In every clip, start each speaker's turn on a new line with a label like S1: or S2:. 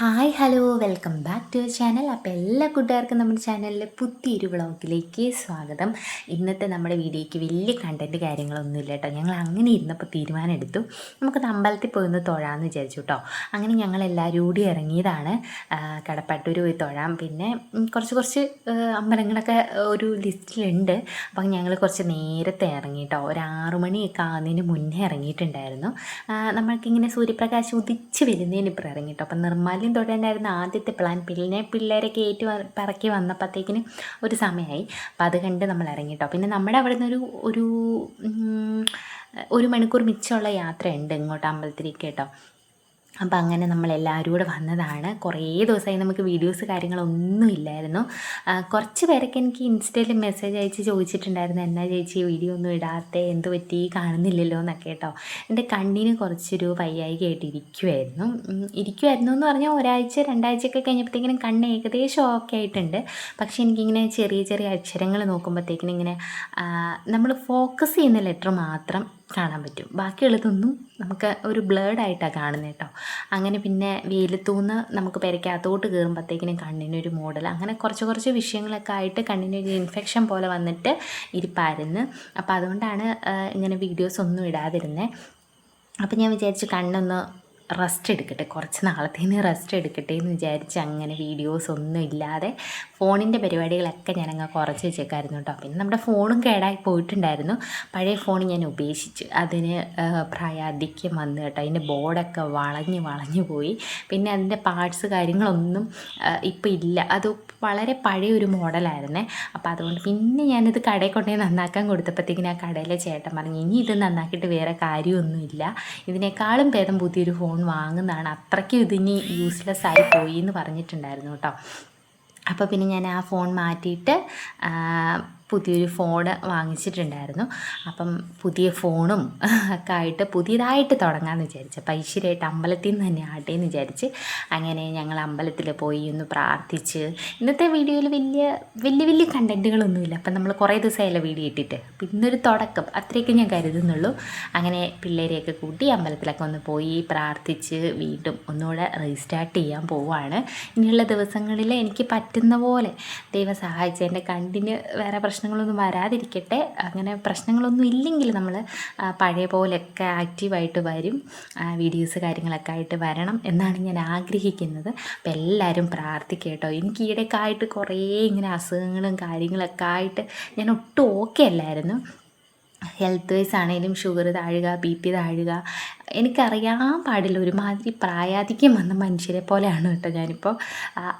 S1: Hi hello welcome back to channel അപ്പോൾ എല്ലാ കൂട്ടുകാർക്കും നമ്മുടെ ചാനലിലെ പുതിയൊരു വ്ളോഗിലേക്ക് സ്വാഗതം. ഇന്നത്തെ നമ്മുടെ വീഡിയോയ്ക്ക് വലിയ കണ്ടന്റ് കാര്യങ്ങളൊന്നുമില്ല കേട്ടോ. ഞങ്ങൾ അങ്ങനെ ഇരുന്നപ്പോൾ തീരുമാനം എടുത്തു. നമുക്കത് അമ്പലത്തിൽ പോയി ഒന്ന് തൊഴാമെന്ന് വിചാരിച്ചു കേട്ടോ അങ്ങനെ ഞങ്ങൾ എല്ലാവരും കൂടി ഇറങ്ങിയതാണ്. കടപ്പാട്ടൂർ പോയി തൊഴാം. പിന്നെ കുറച്ച് കുറച്ച് അമ്പലങ്ങളൊക്കെ ഒരു ലിസ്റ്റിലുണ്ട്. അപ്പം ഞങ്ങൾ കുറച്ച് നേരത്തെ ഇറങ്ങി കേട്ടോ ഒരു ആറു മണിയൊക്കെ ആകുന്നതിന് മുന്നേ ഇറങ്ങിയിട്ടുണ്ടായിരുന്നു. നമ്മൾക്കിങ്ങനെ സൂര്യപ്രകാശം ഉദിച്ച് വരുന്നതിന് ഇപ്പം ഇറങ്ങി കേട്ടോ അപ്പം നിർമ്മാല്യം തൊഴാനായിരുന്നു ആദ്യത്തെ പ്ലാൻ പിന്നെ പിള്ളേരെ കയറ്റി പറക്കി വന്നപ്പോഴത്തേക്കിന് ഒരു സമയമായി അപ്പം അത് കണ്ട് നമ്മൾ ഇറങ്ങി പിന്നെ നമ്മുടെ അവിടെ നിന്നൊരു ഒരു ഉം, ഒരു മണിക്കൂർ മിച്ചമുള്ള യാത്രയുണ്ട് ഇങ്ങോട്ട് അമ്പലത്തിലേക്ക് കേട്ടോ. അപ്പം അങ്ങനെ നമ്മൾ എല്ലാവരും കൂടെ വന്നതാണ്. കുറേ ദിവസമായി നമുക്ക് വീഡിയോസ് കാര്യങ്ങളൊന്നും ഇല്ലായിരുന്നു. കുറച്ച് പേരൊക്കെ എനിക്ക് ഇൻസ്റ്റയിൽ മെസ്സേജ് അയച്ച് ചോദിച്ചിട്ടുണ്ടായിരുന്നു എന്നാ ചേച്ചി വീഡിയോ ഒന്നും ഇടാത്തെ? എന്ത് പറ്റി? കാണുന്നില്ലല്ലോ എന്നൊക്കെ കേട്ടോ. എന്റെ കണ്ണിന് കുറച്ചൊരു വയ്യായി ആയിട്ട് ഇരിക്കുമായിരുന്നു ഇരിക്കുമായിരുന്നു എന്ന് പറഞ്ഞാൽ ഒരാഴ്ച രണ്ടാഴ്ചയൊക്കെ കഴിഞ്ഞപ്പോഴത്തേക്കിനും കണ്ണ് ഏകദേശം ഓക്കെ ആയിട്ടുണ്ട്. പക്ഷേ എനിക്കിങ്ങനെ ചെറിയ ചെറിയ അക്ഷരങ്ങൾ നോക്കുമ്പോഴത്തേക്കിനും ഇങ്ങനെ നമ്മൾ ഫോക്കസ് ചെയ്യുന്ന ലെറ്റർ മാത്രം കാണാൻ പറ്റും. ബാക്കിയുള്ളതൊന്നും നമുക്ക് ഒരു ബ്ലേഡായിട്ടാണ് കാണുന്നത് കേട്ടോ അങ്ങനെ പിന്നെ വെയിലത്തൂന്ന് നമുക്ക് പെരയ്ക്കകത്തോട്ട് കയറുമ്പോഴത്തേക്കിനും കണ്ണിനൊരു മോഡൽ അങ്ങനെ കുറച്ച് കുറച്ച് വിഷയങ്ങളൊക്കെ ആയിട്ട് കണ്ണിനൊരു ഇൻഫെക്ഷൻ പോലെ വന്നിട്ട് ഇരിപ്പായിരുന്നു. അപ്പോൾ അതുകൊണ്ടാണ് ഇങ്ങനെ വീഡിയോസ് ഒന്നും ഇടാതിരുന്നത് അപ്പോൾ ഞാൻ വിചാരിച്ചു കണ്ണൊന്ന് റെസ്റ്റ് എടുക്കട്ടെ കുറച്ച് നാളത്തേന് റെസ്റ്റ് എടുക്കട്ടെ എന്ന് വിചാരിച്ച് അങ്ങനെ വീഡിയോസ് ഒന്നും ഇല്ലാതെ ഫോണിന്റെ പരിപാടികളൊക്കെ ഞാനങ്ങ് കുറച്ച് വെച്ചേക്കായിരുന്നു കേട്ടോ. പിന്നെ നമ്മുടെ ഫോണും കേടായി പോയിട്ടുണ്ടായിരുന്നു. പഴയ ഫോൺ ഞാൻ ഉപേക്ഷിച്ചു അതിന് പ്രായാധിക്യം വന്നു കേട്ടോ. അതിന്റെ ബോർഡൊക്കെ വളഞ്ഞ് വളഞ്ഞു പോയി. പിന്നെ അതിന്റെ പാർട്സ് കാര്യങ്ങളൊന്നും ഇപ്പോൾ ഇല്ല. അത് വളരെ പഴയ ഒരു മോഡലായിരുന്നേ. അപ്പോൾ അതുകൊണ്ട് പിന്നെ ഞാനിത് കടയിൽ കൊണ്ടുപോയി നന്നാക്കാൻ കൊടുത്തപ്പോഴത്തേക്കിന് ആ കടയിലെ ചേട്ടൻ പറഞ്ഞു ഇനി ഇത് നന്നാക്കിയിട്ട് വേറെ കാര്യമൊന്നുമില്ല. ഇതിനേക്കാളും ഭേദം പുതിയൊരു ഫോൺ വാങ്ങുന്നതാണ്. അത്രയ്ക്കും ഇതിനി യൂസ്ലെസ് ആയി പോയി എന്ന് പറഞ്ഞിട്ടുണ്ടായിരുന്നു കേട്ടോ. അപ്പോൾ പിന്നെ ഞാൻ ആ ഫോൺ മാറ്റിയിട്ട് പുതിയൊരു ഫോൺ വാങ്ങിച്ചിട്ടുണ്ടായിരുന്നു. അപ്പം പുതിയ ഫോണും ഒക്കെ ആയിട്ട് പുതിയതായിട്ട് തുടങ്ങാമെന്ന് വിചാരിച്ചു. അപ്പം അമ്പലത്തിൽ നിന്ന് തന്നെ ആട്ടെ എന്ന് വിചാരിച്ച് അങ്ങനെ ഞങ്ങൾ അമ്പലത്തിൽ പോയി ഒന്ന് പ്രാർത്ഥിച്ച്. ഇന്നത്തെ വീഡിയോയിൽ വലിയ വലിയ വലിയ കണ്ടന്റുകളൊന്നുമില്ല അപ്പം നമ്മൾ കുറേ ദിവസമായല്ലോ വീഡിയോ ഇട്ടിട്ട്. അപ്പം ഇന്നൊരു തുടക്കം. അത്രയൊക്കെ ഞാൻ കരുതുന്നുള്ളൂ. അങ്ങനെ പിള്ളേരെയൊക്കെ കൂട്ടി അമ്പലത്തിലൊക്കെ ഒന്ന് പോയി പ്രാർത്ഥിച്ച് വീണ്ടും ഒന്നുകൂടെ റീസ്റ്റാർട്ട് ചെയ്യാൻ പോവുകയാണ്. ഇനിയുള്ള ദിവസങ്ങളിൽ എനിക്ക് പറ്റുന്ന പോലെ ദൈവം സഹായിച്ച് എന്റെ കണ്ടിന് വേറെ പ്രശ്നങ്ങളൊന്നും വരാതിരിക്കട്ടെ. അങ്ങനെ പ്രശ്നങ്ങളൊന്നും ഇല്ലെങ്കിൽ നമ്മൾ പഴയ പോലെയൊക്കെ ആക്റ്റീവായിട്ട് വരും. വീഡിയോസ് കാര്യങ്ങളൊക്കെ ആയിട്ട് വരണം എന്നാണ് ഞാൻ ആഗ്രഹിക്കുന്നത്. അപ്പോൾ എല്ലാവരും പ്രാർത്ഥിക്കുക കേട്ടോ എനിക്ക് ഈയിടെയൊക്കെ ആയിട്ട് കുറേ ഇങ്ങനെ അസുഖങ്ങളും കാര്യങ്ങളൊക്കെ ആയിട്ട് ഞാൻ ഒട്ടും ഓക്കെ അല്ലായിരുന്നു. ഹെൽത്ത് വൈസ് ആണെങ്കിലും ഷുഗർ താഴുക ബി പി താഴുക. എനിക്കറിയാൻ പാടില്ല ഒരുമാതിരി പ്രായാധിക്യം വന്ന മനുഷ്യരെ പോലെയാണ് കേട്ടോ ഞാനിപ്പോൾ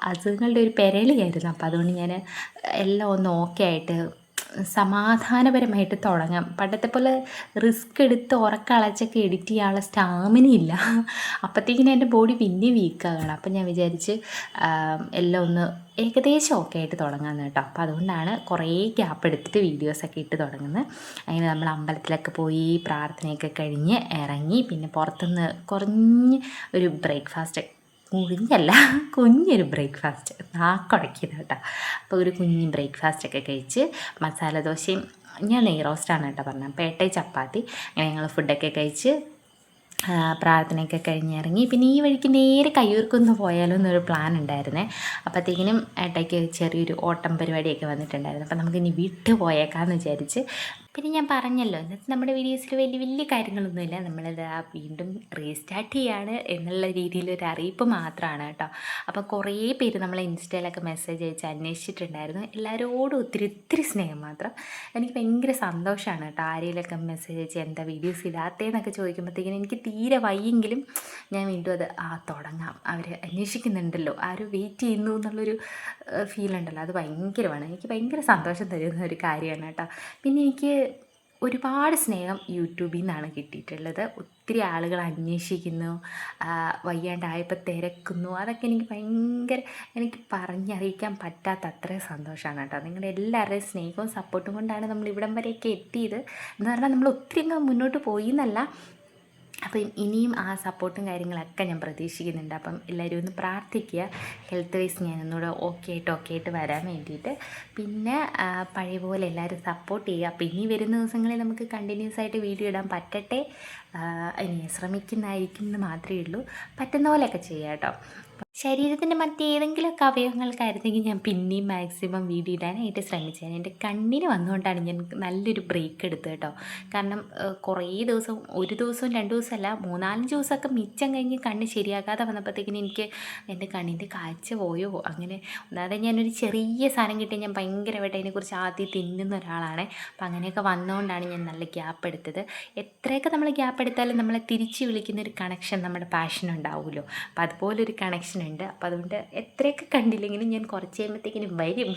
S1: അസുഖങ്ങളുടെ ഒരു പെരളിയായിരുന്നു അപ്പോൾ അതുകൊണ്ട് ഞാൻ എല്ലാം ഒന്ന് ഓക്കെ ആയിട്ട് സമാധാനപരമായിട്ട് തുടങ്ങാം. പണ്ടത്തെ പോലെ റിസ്ക് എടുത്ത് ഉറക്കളച്ചൊക്കെ എഡിറ്റ് ചെയ്യാനുള്ള സ്റ്റാമിന ഇല്ല. അപ്പോഴത്തേക്കിനും എന്റെ ബോഡി പിന്നെ വീക്കാകണം അപ്പം ഞാൻ വിചാരിച്ച് എല്ലാം ഒന്ന് ഏകദേശം ഓക്കെ ആയിട്ട് തുടങ്ങാമെന്ന് കേട്ടോ. അപ്പോൾ അതുകൊണ്ടാണ് കുറേ ഗ്യാപ്പ് എടുത്തിട്ട് വീഡിയോസൊക്കെ ഇട്ട് തുടങ്ങുന്നത്. അങ്ങനെ നമ്മൾ അമ്പലത്തിലൊക്കെ പോയി പ്രാർത്ഥനയൊക്കെ കഴിഞ്ഞ് ഇറങ്ങി പിന്നെ പുറത്തുനിന്ന് കുറഞ്ഞ് ഒരു ബ്രേക്ക്ഫാസ്റ്റ് കുഞ്ഞല്ല കുഞ്ഞൊരു ബ്രേക്ക്ഫാസ്റ്റ്. നാക്കുടക്കിയത് കേട്ടോ. അപ്പോൾ ഒരു കുഞ്ഞ് ബ്രേക്ക്ഫാസ്റ്റ് ഒക്കെ കഴിച്ച് മസാല ദോശയും ഞാൻ നെയ് റോസ്റ്റാണ് കേട്ടോ പറഞ്ഞത്. പേട്ടയും ചപ്പാത്തി അങ്ങനെ ഞങ്ങൾ ഫുഡൊക്കെ കഴിച്ച് പ്രാർത്ഥനയൊക്കെ കഴിഞ്ഞിറങ്ങി പിന്നെ ഈ വഴിക്ക് നേരെ കയ്യൂർക്കൊന്ന് പോയാലോ എന്നൊരു പ്ലാൻ ഉണ്ടായിരുന്നേ. അപ്പോഴത്തേക്കിനും ഏട്ടയ്ക്ക് ചെറിയൊരു ഓട്ടം പരിപാടിയൊക്കെ വന്നിട്ടുണ്ടായിരുന്നു. അപ്പം നമുക്കിനി വിട്ടു പോയേക്കാമെന്ന് വിചാരിച്ച് പിന്നെ ഞാൻ പറഞ്ഞല്ലോ ഇന്നത്തെ നമ്മുടെ വീഡിയോസിൽ വലിയ വലിയ കാര്യങ്ങളൊന്നുമില്ല. നമ്മളത് വീണ്ടും റീസ്റ്റാർട്ട് ചെയ്യാണ് എന്നുള്ള രീതിയിലൊരു അറിയിപ്പ് മാത്രമാണ് കേട്ടോ. അപ്പോൾ കുറേ പേര് നമ്മളെ ഇൻസ്റ്റയിലൊക്കെ മെസ്സേജ് അയച്ച് അന്വേഷിച്ചിട്ടുണ്ടായിരുന്നു. എല്ലാവരോടും ഒത്തിരി ഒത്തിരി സ്നേഹം മാത്രം. എനിക്ക് ഭയങ്കര സന്തോഷമാണ് കേട്ടോ ആരെയിലൊക്കെ മെസ്സേജ് അയച്ച് എന്താ വീഡിയോസ് ഇല്ലാത്തതെന്നൊക്കെ ചോദിക്കുമ്പോഴത്തേക്കിനും എനിക്ക് തീരെ വയ്യെങ്കിലും ഞാൻ വീണ്ടും അത് ആ തുടങ്ങാം. അവർ അന്വേഷിക്കുന്നുണ്ടല്ലോ. ആരും വെയിറ്റ് ചെയ്യുന്നു എന്നുള്ളൊരു ഫീൽ ഉണ്ടല്ലോ. അത് ഭയങ്കരമാണ്. എനിക്ക് ഭയങ്കര സന്തോഷം തരുന്ന ഒരു കാര്യമാണ് കേട്ടോ. പിന്നെ എനിക്ക് ഒരുപാട് സ്നേഹം യൂട്യൂബിൽ നിന്നാണ് കിട്ടിയിട്ടുള്ളത്. ഒത്തിരി ആളുകൾ അന്വേഷിക്കുന്നു വയ്യാണ്ടായപ്പോൾ തിരക്കുന്നു. അതൊക്കെ എനിക്ക് ഭയങ്കര എനിക്ക് പറഞ്ഞറിയിക്കാൻ പറ്റാത്ത അത്രയും സന്തോഷമാണ് കേട്ടോ. നിങ്ങളുടെ എല്ലാവരുടെയും സ്നേഹവും സപ്പോർട്ടും കൊണ്ടാണ് നമ്മൾ ഇവിടം വരെയൊക്കെ എത്തിയത്. എന്ന് പറഞ്ഞാൽ നമ്മൾ ഒത്തിരി അങ്ങ് മുന്നോട്ട് പോയി എന്നല്ല അപ്പം ഇനിയും ആ സപ്പോർട്ടും കാര്യങ്ങളൊക്കെ ഞാൻ പ്രതീക്ഷിക്കുന്നുണ്ട്. അപ്പം എല്ലാവരും ഒന്ന് പ്രാർത്ഥിക്കുക. ഹെൽത്ത് വൈസ് ഞാൻ ഒന്നുകൂടെ ഓക്കെ ആയിട്ട് ഓക്കെ ആയിട്ട് വരാൻ വേണ്ടിയിട്ട്. പിന്നെ പഴയ പോലെ എല്ലാവരും സപ്പോർട്ട് ചെയ്യുക. അപ്പം ഇനി വരുന്ന ദിവസങ്ങളിൽ നമുക്ക് കണ്ടിന്യൂസ് ആയിട്ട് വീഡിയോ ഇടാൻ പറ്റട്ടെ. ഇനി ശ്രമിക്കുന്നതായിരിക്കും എന്ന് മാത്രമേ ഉള്ളൂ. പറ്റുന്ന പോലെയൊക്കെ ചെയ്യാം കേട്ടോ. ശരീരത്തിന്റെ മറ്റേതെങ്കിലുമൊക്കെ അവയവങ്ങൾക്കായിരുന്നെങ്കിൽ ഞാൻ പിന്നെയും മാക്സിമം വീഡിയോ ഇടാനായിട്ട് ശ്രമിച്ചേനെ. എന്റെ കണ്ണിന് വന്നുകൊണ്ടാണ് ഞാൻ നല്ലൊരു ബ്രേക്ക് എടുത്തത് കേട്ടോ. കാരണം കുറേ ദിവസം ഒരു ദിവസവും രണ്ട് ദിവസമല്ല മൂന്നാലഞ്ച് ദിവസമൊക്കെ മിച്ചം കഴിഞ്ഞ് കണ്ണ് ശരിയാകാതെ വന്നപ്പോഴത്തേക്കിന് എനിക്ക് എന്റെ കണ്ണിന്റെ കാഴ്ച പോയോ? അങ്ങനെ അതായത് ഞാനൊരു ചെറിയ സാധനം കിട്ടിയാൽ ഞാൻ ഭയങ്കരമായിട്ട് അതിനെക്കുറിച്ച് ആദ്യം തിന്നുന്ന ഒരാളാണ്. അപ്പം അങ്ങനെയൊക്കെ വന്നുകൊണ്ടാണ് ഞാൻ നല്ല ഗ്യാപ്പ് എടുത്തത്. എത്രയൊക്കെ നമ്മൾ ഗ്യാപ്പ് എടുത്താലും നമ്മളെ തിരിച്ച് വിളിക്കുന്ന ഒരു കണക്ഷൻ നമ്മുടെ പാഷൻ ഉണ്ടാവുമല്ലോ. അപ്പം അതുപോലൊരു കണക്ഷൻ ഉണ്ട് അപ്പം അതുകൊണ്ട് എത്രയൊക്കെ കണ്ടില്ലെങ്കിലും ഞാൻ കുറച്ച് കഴിയുമ്പോഴത്തേക്കിനും വരും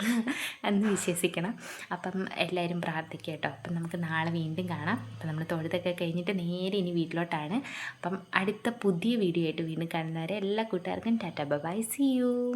S1: എന്ന് വിശ്വസിക്കണം. അപ്പം എല്ലാവരും പ്രാർത്ഥിക്കുക കേട്ടോ. അപ്പം നമുക്ക് നാളെ വീണ്ടും കാണാം. അപ്പം നമ്മൾ തൊഴുതൊക്കെ കഴിഞ്ഞിട്ട് നേരെ ഇനി വീട്ടിലോട്ടാണ്. അപ്പം അടുത്ത പുതിയ വീഡിയോ ആയിട്ട് വീണ്ടും കാണുന്നവരെ എല്ലാ കൂട്ടുകാർക്കും ടാറ്റ. By C U